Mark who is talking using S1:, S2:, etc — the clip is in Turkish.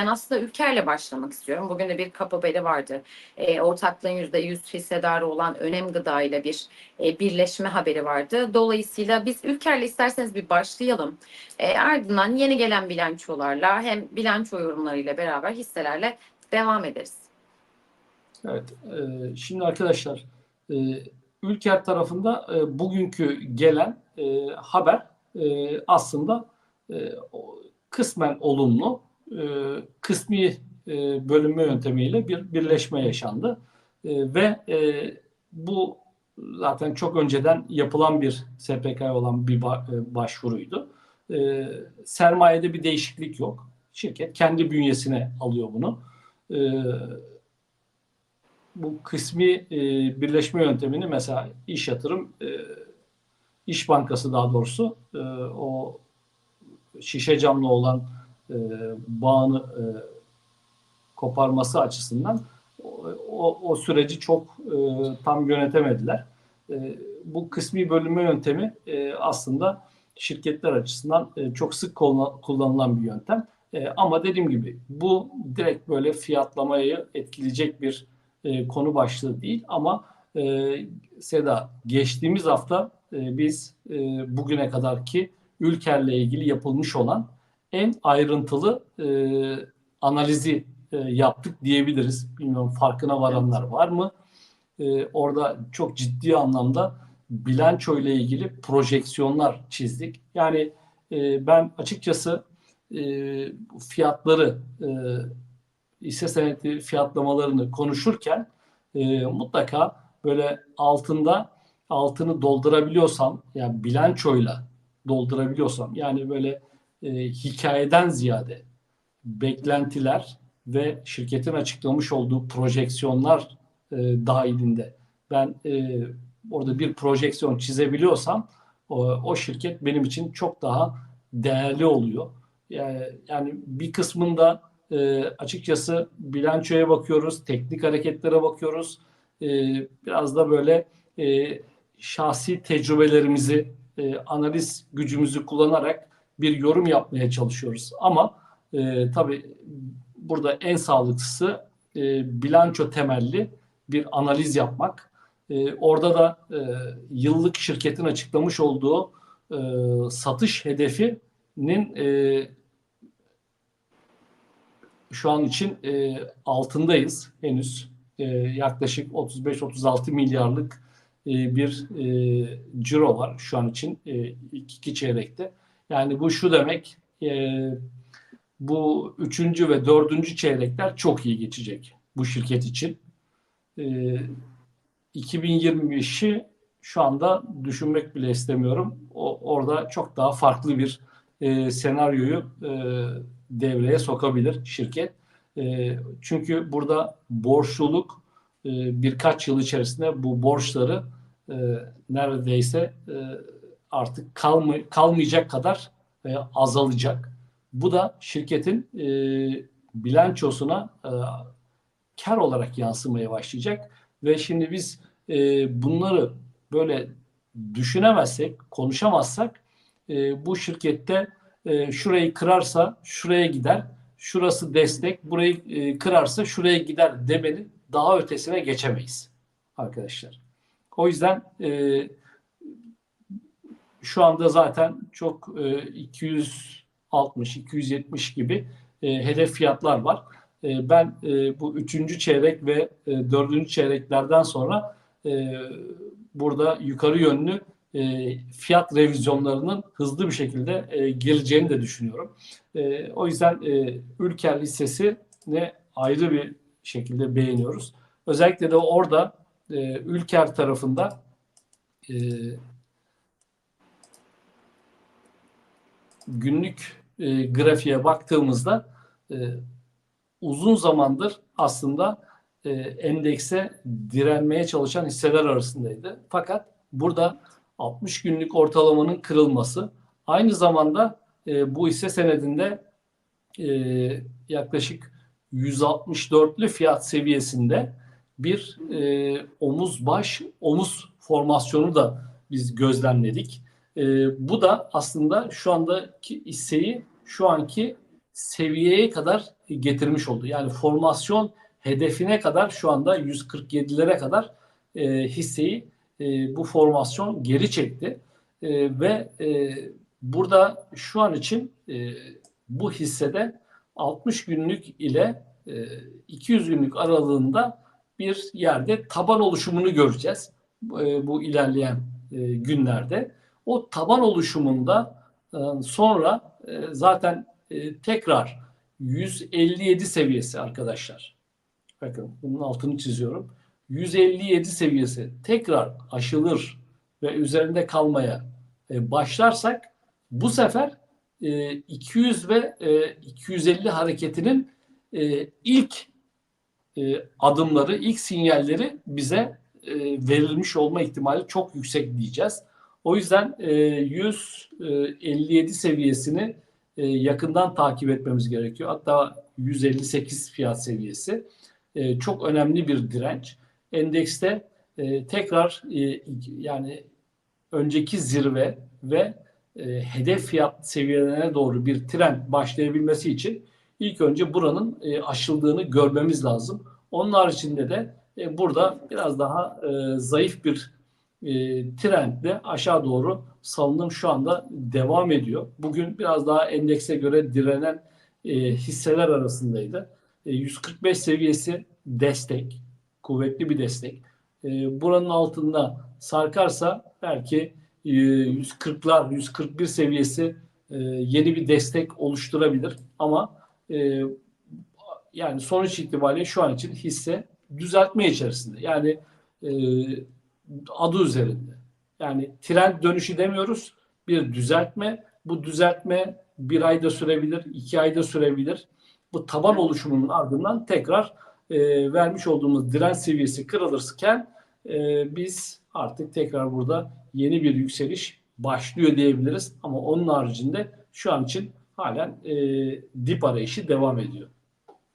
S1: Ben aslında ülkeyle başlamak istiyorum. Bugün de bir kapı haberi vardı. E, ortaklığın %100 hissedarı olan Önem Gıda ile bir e, birleşme haberi vardı. Dolayısıyla biz ülkeyle isterseniz bir başlayalım. E, ardından yeni gelen bilançolarla hem bilanço yorumlarıyla beraber hisselerle devam ederiz.
S2: Evet, e, şimdi arkadaşlar e, Ülker tarafında e, bugünkü gelen e, haber e, aslında e, kısmen olumlu, e, kısmi e, bölünme yöntemiyle bir birleşme yaşandı E, ve e, bu zaten çok önceden yapılan bir SPK olan bir ba- e, başvuruydu. E, sermayede bir değişiklik yok. Şirket kendi bünyesine alıyor bunu. E, bu kısmi e, birleşme yöntemini mesela iş yatırım, e, İş Bankası daha doğrusu e, o şişe camlı olan e, bağını e, koparması açısından o, o, süreci çok e, tam yönetemediler. Bu kısmi bölünme yöntemi aslında şirketler açısından çok sık kullan- kullanılan bir yöntem. Ama dediğim gibi bu direkt böyle fiyatlamayı etkileyecek bir konu başlığı değil ama Seda geçtiğimiz hafta biz e, bugüne kadarki Ülker'le ilgili yapılmış olan en ayrıntılı e, analizi e, yaptık diyebiliriz. Bilmiyorum farkına varanlar var mı? E, orada çok ciddi anlamda bilanço ile ilgili projeksiyonlar çizdik. Yani e, ben açıkçası e, fiyatları e, hisse senedi fiyatlamalarını konuşurken e, mutlaka böyle altında altını doldurabiliyorsam yani bilançoyla doldurabiliyorsam yani böyle e, hikayeden ziyade beklentiler ve şirketin açıklamış olduğu projeksiyonlar e, dahilinde ben e, orada bir projeksiyon çizebiliyorsam o, o şirket benim için çok daha değerli oluyor. Yani, yani bir kısmında e, açıkçası bilançoya bakıyoruz, teknik hareketlere bakıyoruz. E, biraz da böyle e, şahsi tecrübelerimizi, e, analiz gücümüzü kullanarak bir yorum yapmaya çalışıyoruz. Ama e, tabii burada en sağlıklısı e, bilanço temelli bir analiz yapmak. E, orada da e, yıllık şirketin açıklamış olduğu e, satış hedefinin e, şu an için e, altındayız henüz. E, yaklaşık 35-36 milyarlık e, bir e, ciro var şu an için e, ilk iki çeyrekte. Yani bu şu demek e, bu üçüncü ve dördüncü çeyrekler çok iyi geçecek bu şirket için. E, 2025'i şu anda düşünmek bile istemiyorum. O, orada çok daha farklı bir e, senaryoyu e, devreye sokabilir şirket. E, çünkü burada borçluluk e, birkaç yıl içerisinde bu borçları e, neredeyse e, artık kalmay- kalmayacak kadar e, azalacak. Bu da şirketin e, bilançosuna e, kar olarak yansımaya başlayacak ve şimdi biz e, bunları böyle düşünemezsek, konuşamazsak e, bu şirkette e, şurayı kırarsa şuraya gider, şurası destek, burayı e, kırarsa şuraya gider demenin daha ötesine geçemeyiz arkadaşlar. O yüzden e, şu anda zaten çok e, 260, 270 gibi e, hedef fiyatlar var. E, ben e, bu üçüncü çeyrek ve e, dördüncü çeyreklerden sonra e, burada yukarı yönlü e, fiyat revizyonlarının hızlı bir şekilde e, geleceğini de düşünüyorum. E, o yüzden e, Ülker hissesi ne ayrı bir şekilde beğeniyoruz. Özellikle de orada e, Ülker tarafında e, günlük e, grafiğe baktığımızda e, uzun zamandır aslında e, endekse direnmeye çalışan hisseler arasındaydı. Fakat burada 60 günlük ortalamanın kırılması aynı zamanda e, bu hisse senedinde e, yaklaşık 164'lü fiyat seviyesinde bir e, omuz baş omuz formasyonu da biz gözlemledik. E, bu da aslında şu andaki hisseyi şu anki seviyeye kadar getirmiş oldu. Yani formasyon hedefine kadar şu anda 147'lere kadar e, hisseyi e, bu formasyon geri çekti. E, ve e, burada şu an için e, bu hissede 60 günlük ile e, 200 günlük aralığında bir yerde taban oluşumunu göreceğiz e, bu ilerleyen e, günlerde. O taban oluşumunda e, sonra e, zaten e, tekrar 157 seviyesi arkadaşlar. Bakın bunun altını çiziyorum. 157 seviyesi tekrar aşılır ve üzerinde kalmaya başlarsak bu sefer e, 200 ve e, 250 hareketinin ilk adımları, ilk sinyalleri bize verilmiş olma ihtimali çok yüksek diyeceğiz. O yüzden e, 157 seviyesini e, yakından takip etmemiz gerekiyor. Hatta 158 fiyat seviyesi e, çok önemli bir direnç. Endekste e, tekrar e, yani önceki zirve ve e, hedef fiyat seviyelerine doğru bir trend başlayabilmesi için ilk önce buranın e, aşıldığını görmemiz lazım. Onun haricinde de e, burada biraz daha e, zayıf bir e, trendle aşağı doğru salınım şu anda devam ediyor. Bugün biraz daha endekse göre direnen e, hisseler arasındaydı. E, 145 seviyesi destek, kuvvetli bir destek. E, buranın altında sarkarsa belki e, 140'lar, 141 seviyesi e, yeni bir destek oluşturabilir. Ama e, yani sonuç itibariyle şu an için hisse düzeltme içerisinde. Yani e, adı üzerinde. Yani trend dönüşü demiyoruz. Bir düzeltme. Bu düzeltme bir ayda sürebilir, iki ayda sürebilir. Bu taban oluşumunun ardından tekrar e, vermiş olduğumuz direnç seviyesi kırılırken e, biz artık tekrar burada yeni bir yükseliş başlıyor diyebiliriz. Ama onun haricinde şu an için halen e, dip arayışı devam ediyor.